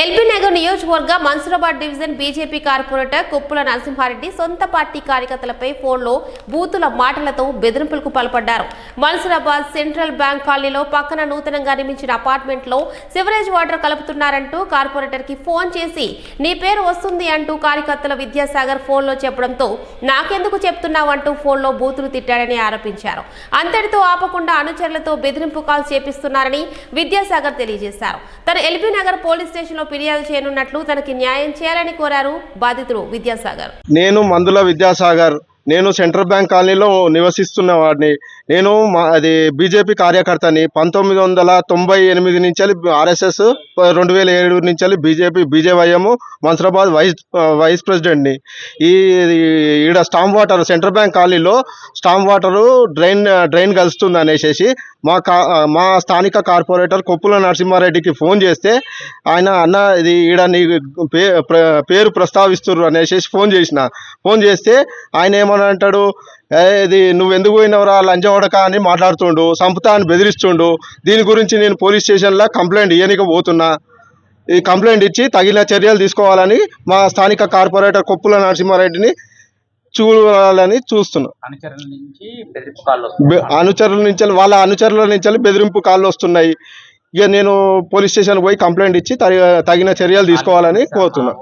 LB Nagar నియోజకవర్గ Mansoorabad division BJP corporator Kuppula Narasimha Reddy సొంత party కార్యకర్తలపై ఫోన్లో బూతుల మాటలతో బెదిరింపులకు పాల్పడ్డారు. మన్సూరాబాద్ సెంట్రల్ బ్యాంక్ కాలనీలో పక్కన నూతనంగా నిర్మించిన అపార్ట్మెంట్లో సివరేజ్ వాటర్ కలుపుతున్నారంటూ కార్పొరేటర్కి ఫోన్ చేసి నీ పేరు వస్తుంది అంటూ కార్యకర్తల విద్యాసాగర్ ఫోన్లో చెప్పడంతో నాకెందుకు చెప్తున్నావంటూ ఫోన్లో బూతులు తిట్టాడని ఆరోపించారు. అంతటితో ఆపకుండా అనుచరులతో బెదిరింపు కాల్ చేపిస్తున్నారని విద్యాసాగర్ తెలియజేశారు. తన ఎల్బీ నగర్ పోలీస్ స్టేషన్లో ఫిర్యాదు చేయనున్నట్లు తనకి న్యాయం చేయాలని కోరారు బాధితుడు విద్యాసాగర్. నేను మందుల విద్యాసాగర్ నేను సెంట్రల్ బ్యాంక్ కాలనీలో నివసిస్తున్న వాడిని. నేను మా అది బీజేపీ కార్యకర్తని. పంతొమ్మిది వందల తొంభై ఎనిమిది నుంచి ఆర్ఎస్ఎస్ రెండు వేల ఏడు నుంచి BJP BJYM Mansoorabad vice vice ప్రెసిడెంట్ని. ఈ ఈడ స్టాంప్ వాటర్ సెంట్రల్ బ్యాంక్ కాలనీలో స్టాంప్ వాటరు డ్రైన్ డ్రైన్ కలుస్తుంది అనేసి మా కా మా స్థానిక కార్పొరేటర్ కొప్పుల నరసింహారెడ్డికి ఫోన్ చేస్తే ఆయన అన్న ఇది ఈడ నీ పే పేరు ప్రస్తావిస్తుర్రు అనేసి ఫోన్ చేసిన. ఫోన్ చేస్తే ఆయన ఏమని అంటాడు? "ఏ, ఇది నువ్వు ఎందుకు పోయినవరా లంచవడక అని మాట్లాడుతుండు సంపుతా అని బెదిరిస్తుండు. దీని గురించి నేను పోలీస్ స్టేషన్లో కంప్లైంట్ ఇవ్వనికి పోతున్నా. ఈ కంప్లైంట్ ఇచ్చి తగిన చర్యలు తీసుకోవాలని మా స్థానిక కార్పొరేటర్ కొప్పుల నరసింహారెడ్డిని చూడాలని చూస్తున్నా. అనుచరుల నుంచి వాళ్ళ అనుచరుల నుంచి బెదిరింపు కాళ్ళు వస్తున్నాయి. ఇక నేను పోలీస్ స్టేషన్ పోయి కంప్లైంట్ ఇచ్చి తగి- తగిన చర్యలు తీసుకోవాలని కోరుతున్నా.